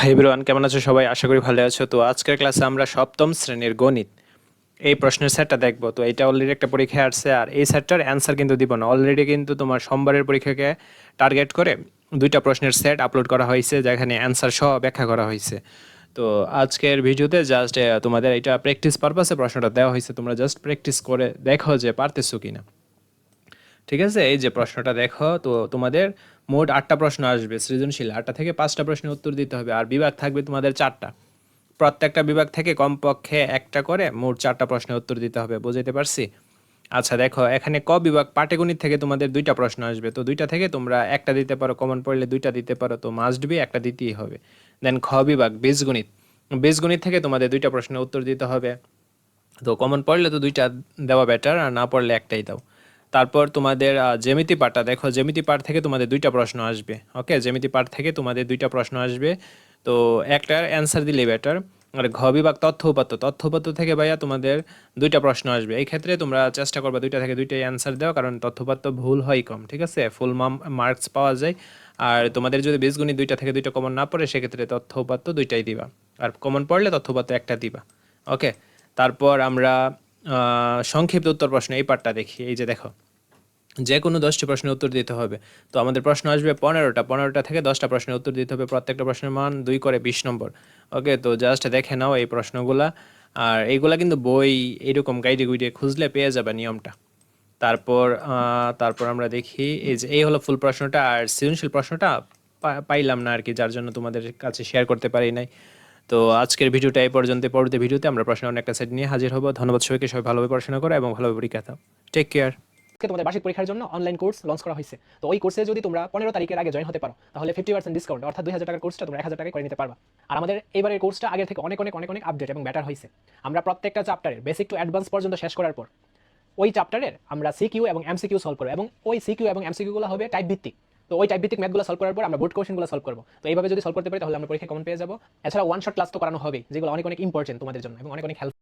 Hi everyone কেমন আছো সবাই? আশা করি ভালো আছো। তো আজকের ক্লাসে আমরা সপ্তম শ্রেণির গণিত। এই প্রশ্নের স্যারটা দেখব। তো এটা অলরেডি একটা পরীক্ষা আসছে আর এই স্যারটার অ্যান্সার কিন্তু দিব না। অলরেডি কিন্তু তোমার সোমবারের পরীক্ষাকে টার্গেট করে দুইটা প্রশ্নের সেট আপলোড করা হয়েছে, যেখানে অ্যান্সার সহ ব্যাখ্যা করা হয়েছে। তো আজকের ভিডিওতে জাস্ট তোমাদের এটা প্র্যাকটিস পারপাসে প্রশ্নটা দেওয়া হয়েছে। তোমরা জাস্ট প্র্যাকটিস করে দেখো যে পারতেছো কি না ঠিক আছে? এই যে প্রশ্নটা দেখো, তো তোমাদের মোট আটটা প্রশ্ন আসবে, সৃজনশীল। আটটা থেকে পাঁচটা প্রশ্নের উত্তর দিতে হবে, আর বিভাগ থাকবে তোমাদের চারটা। প্রত্যেকটা বিভাগ থেকে কমপক্ষে একটা করে মোট চারটা প্রশ্নের উত্তর দিতে হবে, বুঝাইতে পারছি? আচ্ছা দেখো, এখানে ক বিভাগ পাটিগণিত থেকে তোমাদের দুইটা প্রশ্ন আসবে, তো দুইটা থেকে তোমরা একটা দিতে পারো কমন পড়লে দুইটা দিতে পারো, তো মাস্ট বি একটা দিতেই হবে। দেন খ বিভাগ, বীজগণিত। বীজগণিত থেকে তোমাদের দুইটা প্রশ্নের উত্তর দিতে হবে, তো কমন পড়লে তো দুইটা দেওয়া বেটার আর না পড়লে একটাই দাও। তারপর তোমাদের জ্যামিতি পাঠটা দেখো, জ্যামিতি পাঠ থেকে তোমাদের দুইটা প্রশ্ন আসবে ওকে জ্যামিতি পাঠ থেকে তোমাদের দুইটা প্রশ্ন আসবে। তো একটার অ্যান্সার দিলে বেটার আর ঘ বিভাগ তথ্য উপাত্ত তথ্য উপাত্ত থেকে ভাইয়া তোমাদের দুইটা প্রশ্ন আসবে। এই ক্ষেত্রে তোমরা চেষ্টা করবে দুইটা থেকে দুইটাই অ্যান্সার দাও কারণ তথ্য উপাত্ত ভুল হয় কম, ঠিক আছে? ফুল মার্কস পাওয়া যায়। আর তোমাদের যদি বীজগণিত দুইটা থেকে দুইটা কমন না পড়ে, সেক্ষেত্রে তথ্য উপাত্ত দুইটাই দিবা। আর কমন পড়লে তথ্য উপাত্ত একটা দিবা ওকে তারপর আমরা সংক্ষিপ্ত উত্তর প্রশ্ন, এই পার্টটা দেখি, এই যে দেখো। যে কোনো দশটি প্রশ্নের উত্তর দিতে হবে। তো আমাদের প্রশ্ন আসবে পনেরোটা পনেরোটা থেকে দশটা প্রশ্নের উত্তর দিতে হবে প্রত্যেকটা প্রশ্নের মান দুই করে বিশ নম্বর। ওকে, তো জাস্ট দেখে নাও এই প্রশ্নগুলা। আর এইগুলা কিন্তু বই এরকম গাইডে গুইডে খুঁজলে পেয়ে যাবে নিয়মটা। তারপর তারপর আমরা দেখি, এই যে এই হলো ফুল প্রশ্নটা, আর সৃজনশীল প্রশ্নটা পাইলাম না আর কি, যার জন্য তোমাদের কাছে শেয়ার করতে পারি নাই। তো আজকের ভিডিওটা এই পর্যন্ত। পরবর্তী ভিডিওতে আমরা প্রশ্ন অনেকটা সেট নিয়ে হাজির হব। ধন্যবাদ সবাইকে। সবাই ভালোভাবে পড়াশোনা করো এবং ভালোভাবে পরীক্ষা দাও। টেক কেয়ার তোমাদের বার্ষিক পরীক্ষার জন্য অনলাইন কোর্স লঞ্চ করা হয়েছে। তো ওই কোর্সে যদি তোমরা পনেরো তারিখের আগে জয়েন হতে পারো, তাহলে ফিফটি পার্সেন্ট ডিসকাউন্ট অর্থাৎ দুই হাজার টাকার কোর্সটা তোমরা এক হাজার টাকায় করে নিতে পারবা। আর আমাদের এবারের কোর্সটা আগের থেকে অনেক অনেক অনেক অনেক আপডেট এবং বেটার হয়েছে। আমরা প্রত্যেকটা চ্যাপ্টারের বেসিক টু অ্যাডভান্স পর্যন্ত শেষ করার পর, ওই চ্যাপ্টারের আমরা সিকিউ এবং এমসিকিউ সলভ করব এবং ওই সিকিউ এবং এমসিকিউগুলো হবে টাইপ ভিত্তিক। তো ওই টাইপ ভিত্তিক ম্যাথগুলো সলভ করার পর আমরা বোর্ড কোশ্চেনগুলো সলভ করব। তো এইভাবে যদি সলভ করতে পারি, তাহলে আমরা পরীক্ষা কমন পেয়ে যাব। এছাড়া ওয়ান শট ক্লাস তো করানো হবে যেগুলো অনেক অনেক ইম্পর্টেন্ট তোমাদের জন্য এবং অনেক অনেক হেল্প